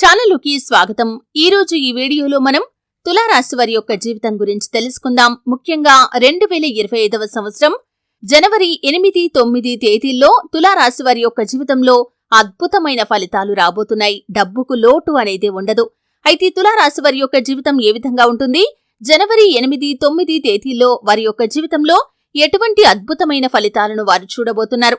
ఛానలుకి స్వాగతం. ఈ రోజు ఈ వీడియోలో మనం తులారాశి వారి యొక్క జీవితం గురించి తెలుసుకుందాం. ముఖ్యంగా రెండు వేల ఇరవై ఐదవ సంవత్సరం జనవరి ఎనిమిది తొమ్మిది తేదీల్లో తులారాశి వారి యొక్క జీవితంలో అద్భుతమైన ఫలితాలు రాబోతున్నాయి. డబ్బుకు లోటు అనేది ఉండదు. అయితే తులారాశి వారి యొక్క జీవితం ఏ విధంగా ఉంటుంది? జనవరి ఎనిమిది తొమ్మిది తేదీల్లో వారి యొక్క జీవితంలో ఎటువంటి అద్భుతమైన ఫలితాలను వారు చూడబోతున్నారు?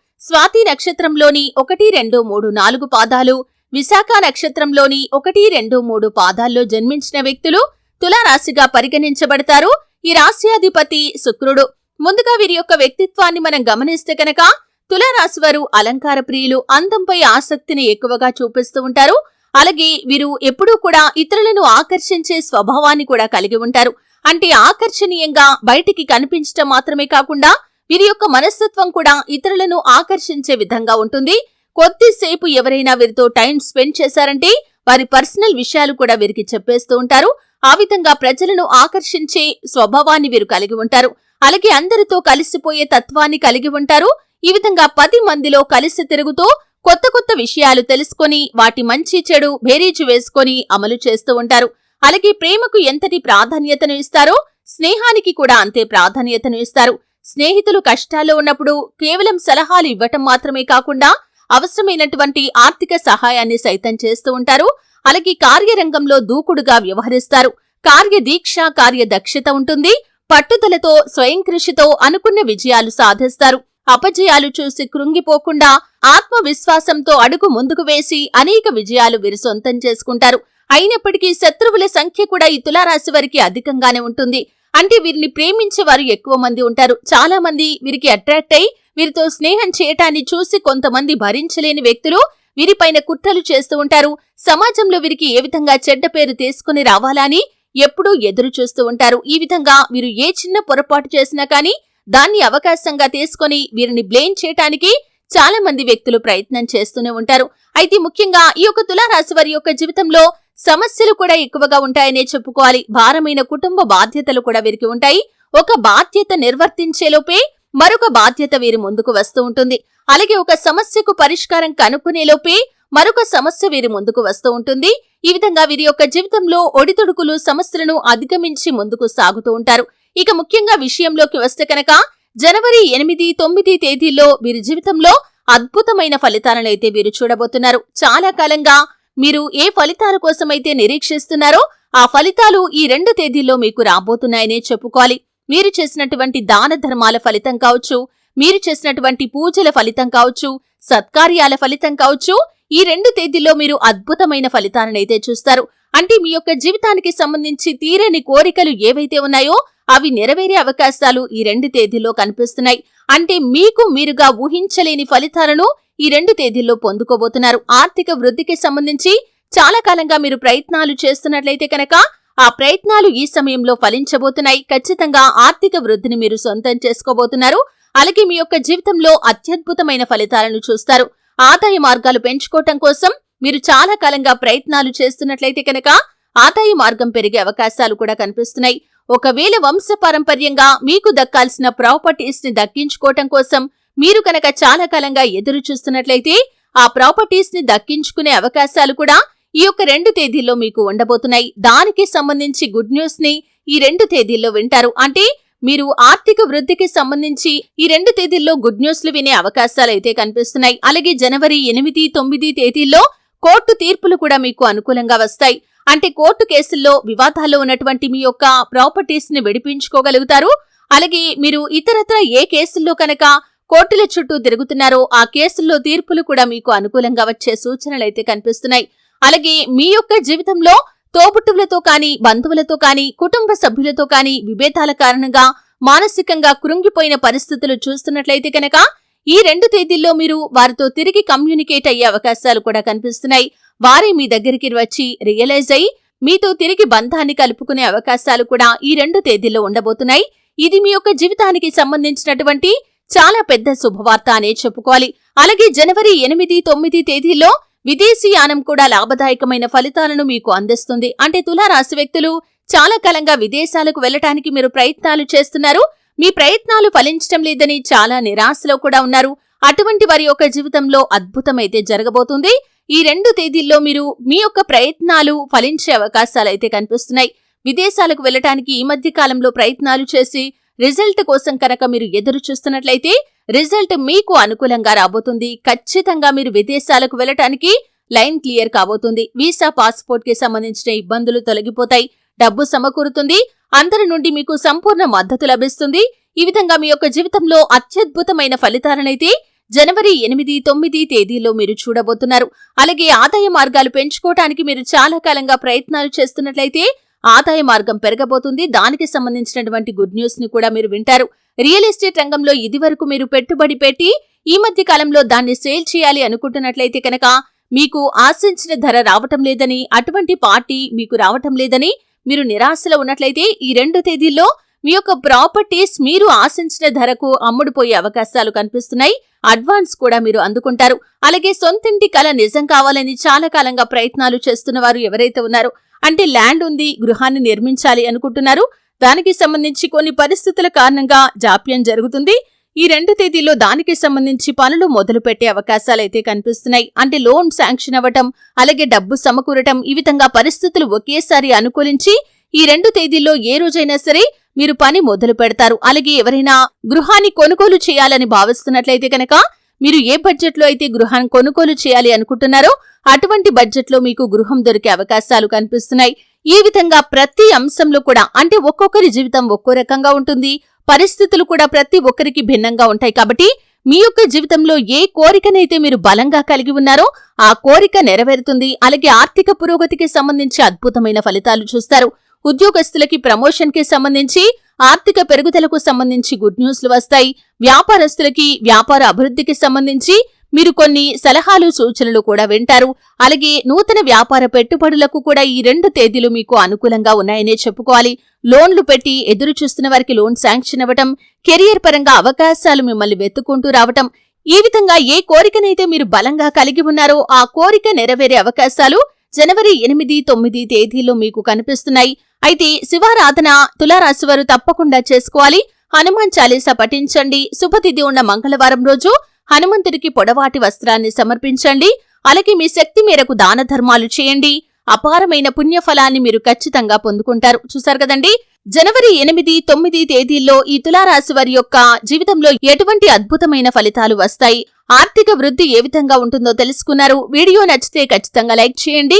స్వాతి నక్షత్రంలోని ఒకటి రెండు మూడు నాలుగు పాదాలు విశాఖ నక్షత్రంలోని ఒకటి రెండు మూడు పాదాల్లో జన్మించిన వ్యక్తులు తులారాశిగా పరిగణించబడతారు. ఈ రాశ్యాధిపతి శుక్రుడు. ముందుగా వీరి యొక్క వ్యక్తిత్వాన్ని మనం గమనిస్తే కనుక తులారాశి వారు అలంకార ప్రియులు అందంపై ఆసక్తిని ఎక్కువగా చూపిస్తూ ఉంటారు. అలాగే వీరు ఎప్పుడూ కూడా ఇతరులను ఆకర్షించే స్వభావాన్ని కూడా కలిగి ఉంటారు. అంటే ఆకర్షణీయంగా బయటికి కనిపించటం మాత్రమే కాకుండా వీరి యొక్క మనస్తత్వం కూడా ఇతరులను ఆకర్షించే విధంగా ఉంటుంది. కొద్దిసేపు ఎవరైనా వీరితో టైం స్పెండ్ చేశారంటే వారి పర్సనల్ విషయాలు కూడా వీరికి చెప్పేస్తూ ఉంటారు. ఆ విధంగా ప్రజలను ఆకర్షించే స్వభావాన్ని వీరు కలిగి ఉంటారు. అలాగే అందరితో కలిసిపోయే తత్వాన్ని కలిగి ఉంటారు. ఈ విధంగా పది మందిలో కలిసి తిరుగుతూ కొత్త కొత్త విషయాలు తెలుసుకొని వాటి మంచి చెడు భేరీచి వేసుకొని అమలు చేస్తూ ఉంటారు. అలాగే ప్రేమకు ఎంతటి ప్రాధాన్యతను ఇస్తారో స్నేహానికి కూడా అంతే ప్రాధాన్యతను ఇస్తారు. స్నేహితులు కష్టాల్లో ఉన్నప్పుడు కేవలం సలహాలు ఇవ్వటం మాత్రమే కాకుండా అవసరమైనటువంటి ఆర్థిక సహాయాన్ని సైతం చేస్తూ ఉంటారు. అలాగే కార్యరంగంలో దూకుడుగా వ్యవహరిస్తారు. కార్యదీక్ష కార్యదక్షత ఉంటుంది. పట్టుదలతో స్వయం కృషితో అనుకున్న విజయాలు సాధిస్తారు. అపజయాలు చూసి కృంగిపోకుండా ఆత్మవిశ్వాసంతో అడుగు ముందుకు వేసి అనేక విజయాలు వీరు సొంతం చేసుకుంటారు. అయినప్పటికీ శత్రువుల సంఖ్య కూడా ఈ తులారాశి వారికి అధికంగానే ఉంటుంది. అంటే వీరిని ప్రేమించే వారు ఎక్కువ మంది ఉంటారు. చాలా మంది వీరికి అట్రాక్ట్ అయి వీరితో స్నేహం చేయటాన్ని చూసి కొంతమంది భరించలేని వ్యక్తులు వీరిపైన కుట్రలు చేస్తూ ఉంటారు. సమాజంలో వీరికి ఏ విధంగా చెడ్డ పేరు తీసుకుని రావాలని ఎప్పుడూ ఎదురు చూస్తూ ఉంటారు. ఈ విధంగా వీరు ఏ చిన్న పొరపాటు చేసినా కానీ దాన్ని అవకాశంగా తీసుకొని వీరిని బ్లేమ్ చేయటానికి చాలా మంది వ్యక్తులు ప్రయత్నం చేస్తూనే ఉంటారు. అయితే ముఖ్యంగా ఈ యొక్క తులారాశి వారి యొక్క జీవితంలో సమస్యలు కూడా ఎక్కువగా ఉంటాయనే చెప్పుకోవాలి. భారమైన కుటుంబ బాధ్యతలు కూడా వీరికి ఉంటాయి. ఒక బాధ్యత నిర్వర్తించేలోపే మరొక బాధ్యత వీరి ముందుకు వస్తూ ఉంటుంది. అలాగే ఒక సమస్యకు పరిష్కారం కనుక్కునేలోపే మరొక సమస్య వీరి ముందుకు వస్తూ ఉంటుంది. ఈ విధంగా వీరి యొక్క జీవితంలో ఒడితుడుకులు సమస్యలను అధిగమించి ముందుకు సాగుతూ ఉంటారు. ఇక ముఖ్యంగా విషయంలోకి వస్తే కనుక జనవరి ఎనిమిది తొమ్మిది తేదీల్లో వీరి జీవితంలో అద్భుతమైన ఫలితాలను అయితే వీరు చూడబోతున్నారు. చాలా కాలంగా మీరు ఏ ఫలితాల కోసమైతే నిరీక్షిస్తున్నారో ఆ ఫలితాలు ఈ రెండు తేదీల్లో మీకు రాబోతున్నాయనే చెప్పుకోవాలి. మీరు చేసినటువంటి దాన ధర్మాల ఫలితం కావచ్చు మీరు చేసినటువంటి పూజల ఫలితం కావచ్చు సత్కార్యాల ఫలితం కావచ్చు ఈ రెండు తేదీల్లో మీరు అద్భుతమైన ఫలితాలనైతే చూస్తారు. అంటే మీ యొక్క జీవితానికి సంబంధించి తీరని కోరికలు ఏవైతే ఉన్నాయో అవి నెరవేరే అవకాశాలు ఈ రెండు తేదీల్లో కనిపిస్తున్నాయి. అంటే మీకు మీరుగా ఊహించలేని ఫలితాలను ఈ రెండు తేదీల్లో పొందుకోబోతున్నారు. ఆర్థిక వృద్ధికి సంబంధించి చాలా కాలంగా మీరు ప్రయత్నాలు చేస్తున్నట్లయితే కనుక ఆ ప్రయత్నాలు ఈ సమయంలో ఫలించబోతున్నాయి. ఖచ్చితంగా ఆర్థిక వృద్ధిని మీరు సొంతం చేసుకోబోతున్నారు. అలాగే మీ యొక్క జీవితంలో అత్యద్భుతమైన ఫలితాలను చూస్తారు. ఆదాయ మార్గాలు పెంచుకోవటం కోసం మీరు చాలా కాలంగా ప్రయత్నాలు చేస్తున్నట్లయితే కనుక ఆదాయ మార్గం పెరిగే అవకాశాలు కూడా కనిపిస్తున్నాయి. ఒకవేళ వంశపారంపర్యంగా మీకు దక్కాల్సిన ప్రాపర్టీస్ని దక్కించుకోవటం కోసం మీరు కనుక చాలా కాలంగా ఎదురు చూస్తున్నట్లయితే ఆ ప్రాపర్టీస్ని దక్కించుకునే అవకాశాలు కూడా ఈ యొక్క రెండు తేదీల్లో మీకు ఉండబోతున్నాయి. దానికి సంబంధించి గుడ్ న్యూస్ని ఈ రెండు తేదీల్లో వింటారు. అంటే మీరు ఆర్థిక వృద్ధికి సంబంధించి ఈ రెండు తేదీల్లో గుడ్ న్యూస్లు వినే అవకాశాలు అయితే కనిపిస్తున్నాయి. అలాగే జనవరి ఎనిమిది తొమ్మిది తేదీల్లో కోర్టు తీర్పులు కూడా మీకు అనుకూలంగా వస్తాయి. అంటే కోర్టు కేసుల్లో వివాదాల్లో ఉన్నటువంటి మీ యొక్క ప్రాపర్టీస్ని విడిపించుకోగలుగుతారు. అలాగే మీరు ఇతరత్ర ఏ కేసుల్లో కనుక కోర్టుల చుట్టూ తిరుగుతున్నారో ఆ కేసుల్లో తీర్పులు కూడా మీకు అనుకూలంగా వచ్చే సూచనలైతే కనిపిస్తున్నాయి. అలాగే మీ యొక్క జీవితంలో తోబుట్టువులతో కానీ బంధువులతో కానీ కుటుంబ సభ్యులతో కానీ విభేదాల కారణంగా మానసికంగా కృంగిపోయిన పరిస్థితులు చూస్తున్నట్లయితే కనుక ఈ రెండు తేదీల్లో మీరు వారితో తిరిగి కమ్యూనికేట్ అయ్యే అవకాశాలు కూడా కనిపిస్తున్నాయి. వారే మీ దగ్గరికి వచ్చి రియలైజ్ అయ్యి మీతో తిరిగి బంధాన్ని కలుపుకునే అవకాశాలు కూడా ఈ రెండు తేదీల్లో ఉండబోతున్నాయి. ఇది మీ యొక్క జీవితానికి సంబంధించినటువంటి చాలా పెద్ద శుభవార్త అనే చెప్పుకోవాలి. అలాగే జనవరి ఎనిమిది తొమ్మిది తేదీల్లో విదేశీ యానం కూడా లాభదాయకమైన ఫలితాలను మీకు అందిస్తుంది. అంటే తులారాశి వ్యక్తులు చాలా కాలంగా విదేశాలకు వెళ్ళటానికి మీరు ప్రయత్నాలు చేస్తున్నారు. మీ ప్రయత్నాలు ఫలించడం లేదని చాలా నిరాశలో కూడా ఉన్నారు. అటువంటి వారి యొక్క జీవితంలో అద్భుతమైతే జరగబోతుంది. ఈ రెండు తేదీల్లో మీరు మీ యొక్క ప్రయత్నాలు ఫలించే అవకాశాలు అయితే కనిపిస్తున్నాయి. విదేశాలకు వెళ్ళటానికి ఈ మధ్య కాలంలో ప్రయత్నాలు చేసి రిజల్ట్ కోసం కనుక మీరు ఎదురు చూస్తున్నట్లయితే రిజల్ట్ మీకు అనుకూలంగా రాబోతుంది. ఖచ్చితంగా మీరు విదేశాలకు వెళ్ళటానికి లైన్ క్లియర్ కాబోతుంది. వీసా పాస్పోర్ట్కి సంబంధించిన ఇబ్బందులు తొలగిపోతాయి. డబ్బు సమకూరుతుంది. అందరి నుండి మీకు సంపూర్ణ మద్దతు లభిస్తుంది. ఈ విధంగా మీ యొక్క జీవితంలో అత్యద్భుతమైన ఫలితాలనైతే జనవరి ఎనిమిది తొమ్మిది తేదీల్లో మీరు చూడబోతున్నారు. అలాగే ఆదాయ మార్గాలు పెంచుకోవటానికి మీరు చాలా కాలంగా ప్రయత్నాలు చేస్తున్నట్లయితే ఆదాయ మార్గం పెరగబోతుంది. దానికి సంబంధించినటువంటి గుడ్ న్యూస్ని కూడా మీరు వింటారు. రియల్ ఎస్టేట్ రంగంలో ఇదివరకు మీరు పెట్టుబడి పెట్టి ఈ మధ్య కాలంలో దాన్ని సేల్ చేయాలి అనుకుంటున్నట్లయితే కనుక మీకు ఆశించిన ధర రావటం లేదని అటువంటి పార్టీ మీకు రావటం లేదని మీరు నిరాశలో ఉన్నట్లయితే ఈ రెండు తేదీల్లో మీ యొక్క ప్రాపర్టీస్ మీరు ఆశించిన ధరకు అమ్ముడుపోయే అవకాశాలు కనిపిస్తున్నాయి. అడ్వాన్స్ కూడా మీరు అందుకుంటారు. అలాగే సొంతింటి కళ నిజం కావాలని చాలా కాలంగా ప్రయత్నాలు చేస్తున్న వారు ఎవరైతే ఉన్నారో అంటే ల్యాండ్ ఉంది గృహాన్ని నిర్మించాలి అనుకుంటున్నారు. దానికి సంబంధించి కొన్ని పరిస్థితుల కారణంగా జాప్యం జరుగుతుంది. ఈ రెండు తేదీల్లో దానికి సంబంధించి పనులు మొదలు పెట్టే అవకాశాలైతే కనిపిస్తున్నాయి. అంటే లోన్ శాంక్షన్ అవ్వటం అలాగే డబ్బు సమకూరటం ఈ విధంగా పరిస్థితులు ఒకేసారి అనుకూలించి ఈ రెండు తేదీల్లో ఏ రోజైనా సరే మీరు పని మొదలు పెడతారు అలాగే ఎవరైనా గృహాన్ని కొనుగోలు చేయాలని భావిస్తున్నట్లయితే కనుక మీరు ఏ బడ్జెట్లో అయితే గృహాన్ని కొనుగోలు చేయాలి అనుకుంటున్నారో అటువంటి బడ్జెట్లో మీకు గృహం దొరికే అవకాశాలు కనిపిస్తున్నాయి. ఈ విధంగా ప్రతి అంశంలో కూడా అంటే ఒక్కొక్కరి జీవితం ఒక్కో రకంగా ఉంటుంది. పరిస్థితులు కూడా ప్రతి ఒక్కరికి భిన్నంగా ఉంటాయి కాబట్టి మీ యొక్క జీవితంలో ఏ కోరికనైతే మీరు బలంగా కలిగి ఉన్నారో ఆ కోరిక నెరవేరుతుంది. అలాగే ఆర్థిక పురోగతికి సంబంధించి అద్భుతమైన ఫలితాలు చూస్తారు. ఉద్యోగస్తులకి ప్రమోషన్కి సంబంధించి ఆర్థిక పెరుగుదలకు సంబంధించి గుడ్ న్యూస్లు వస్తాయి. వ్యాపారస్తులకి వ్యాపార అభివృద్ధికి సంబంధించి మీరు కొన్ని సలహాలు సూచనలు కూడా వింటారు. అలాగే నూతన వ్యాపార పెట్టుబడులకు కూడా ఈ రెండు తేదీలు మీకు అనుకూలంగా ఉన్నాయనే చెప్పుకోవాలి. లోన్లు పెట్టి ఎదురు చూస్తున్న వారికి లోన్ శాంక్షన్ అవ్వటం కెరియర్ పరంగా అవకాశాలు మిమ్మల్ని వెతుక్కుంటూ రావటం ఈ విధంగా ఏ కోరికనైతే మీరు బలంగా కలిగి ఉన్నారో ఆ కోరిక నెరవేరే అవకాశాలు జనవరి ఎనిమిది తొమ్మిది తేదీల్లో మీకు కనిపిస్తున్నాయి. అయితే శివారాధన తులారాశివారు తప్పకుండా చేసుకోవాలి. హనుమాన్ చాలీసా పఠించండి. శుభతిథి ఉన్న మంగళవారం రోజు హనుమంతుడికి పొడవాటి వస్త్రాన్ని సమర్పించండి. అలాగే మీ శక్తి మేరకు దాన ధర్మాలు చేయండి. అపారమైన పుణ్యఫలాన్ని మీరు ఖచ్చితంగా పొందుకుంటారు. చూసారు కదండి? జనవరి ఎనిమిది తొమ్మిది తేదీల్లో ఈ తులారాశి వారి యొక్క జీవితంలో ఎటువంటి అద్భుతమైన ఫలితాలు వస్తాయి? ఆర్థిక వృద్ధి ఏ విధంగా ఉంటుందో తెలుసుకున్నారు. వీడియో నచ్చితే ఖచ్చితంగా లైక్ చేయండి.